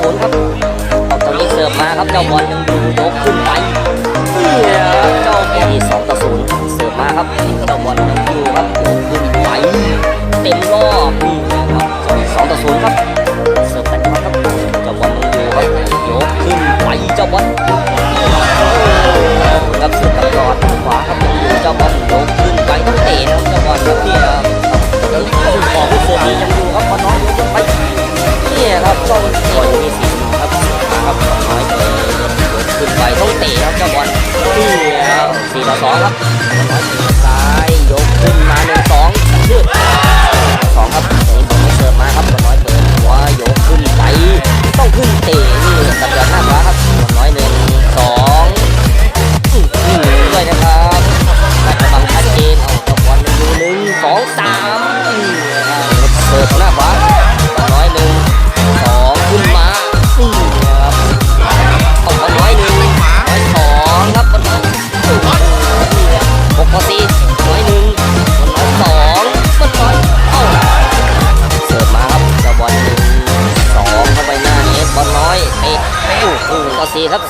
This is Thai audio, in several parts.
ศูนย์ครับตอนนี้เสิร์ฟมาครับเจ้าบอลยังดูยกขึ้นไปเนี่ยเจ้าบอลสองต่อศูนย์เสิร์ฟมาครับเจ้าบอลยังอยู่ครับยกขึ้นไปเต็มรอบนี่ครับสองต่อศูนย์ครับเสิร์ฟกันครับเจ้าบอลยังอยู่ครับยกขึ้นไปเจ้าบอลครับเสิร์ฟกันรอดขวาครับยังอยู่เจ้าบอลยกขึ้นไปต้องเตะนะครับเจ้าบอลครับเนี่ยครับของผู้เสิร์ฟนี้ยังอยู่ครับบอลน้อยยกขึ้นไป เนี่ยครับก็บอลมีสีครับครับน้อยเลยขึ้นไปต้องเตะครับเจ้าบอลนี่ครับสี่ต่อสองครับน้อยซ้าย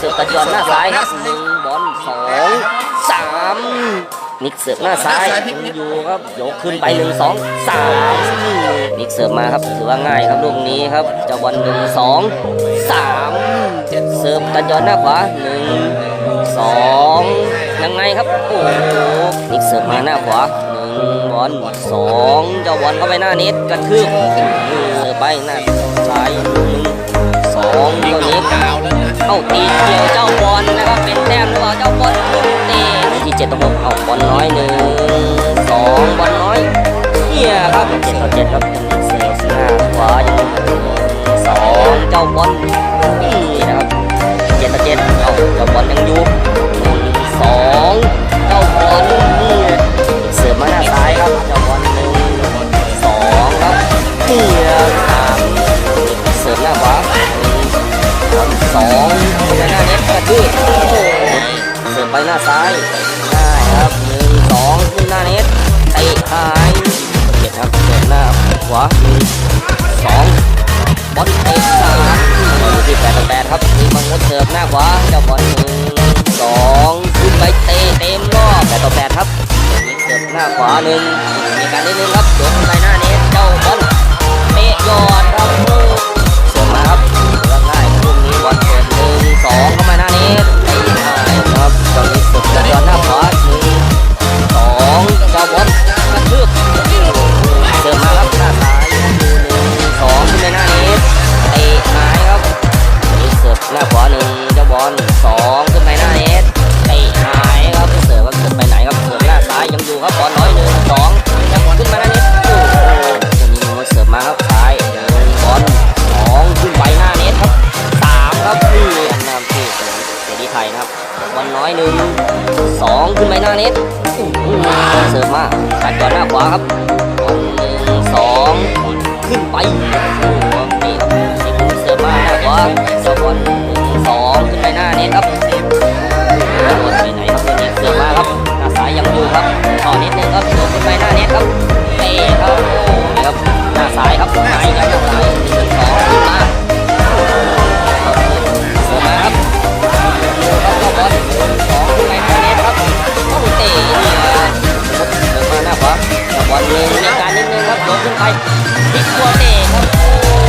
สิร์ฟตัดยอนหน้าซ้ายครับหนึ่งบอลสองสามนิกเสิร์ฟหน้าซ้ายอยู่ครับยกขึ้นไปหนึ่งสองสามนิกเสิร์ฟมาครับถือว่าง่ายครับลูกนี้ครับเจ้าบอลหนึ่งสองสามเสิร์ฟตัดยอนหน้าขวาหนึ่งสองยังไงครับโอ้โหนิกเสิร์ฟมาหน้าขวาหนึ่งบอลสองเจ้าบอลเข้าไปหน้าเน็ตกระทืบเสิร์ฟไปหน้าซ้ายหนึ่ง สองเจ้านิกกาวแล้วนะ เอาตีเกี่ยวเจ้าบอลนะครับเป็นแต้มหรือเปล่าเจ้าบอลเตะที่เจ็ดต่อหกเอาบอลน้อยหนึ่งสองบอลน้อยเนี่ยครับเจ็ดต่อเจ็ดครับยังเสิร์ฟหน้าขวายังสองเจ้าบอลนี่นะครับเจ็ดต่อเจ็ดเอาเจ้าบอลยังอยู่หนึ่งสองเจ้าบอลนี่เสิร์ฟมาหน้าซ้ายครับเจ้าบอลหนึ่งสองครับเนี่ยสาม หน้าซ้ายได้ครับหนึ่งสองขึ้นหน้าเน็ตเตะหายเจ็ดครับเสิร์ฟหน้าขวาหนึ่งสองบอลเตะสามอยู่ที่แปดต่อแปดครับมีมังงดเสิร์ฟหน้าขวาเจ้าบอลหนึ่งสองขึ้นไปเตะเต็มรอบแปดต่อแปดครับมีเสิร์ฟหน้าขวาหนึ่งมีการนิดนึงครับยกไปหน้าเน็ตเจ้าบอลเตะยอดครับ หนึ่งสองขึ้นไปหน้าเน็ตเสิร์ฟมาตัดก่อนหน้าขวาครับหนึ่งสองขึ้นไปนี่ครับเสิร์ฟมาหน้าขวาสองขึ้นไปหน้าเน็ตครับ ขึ้นไปพลิกตัวเตะครับ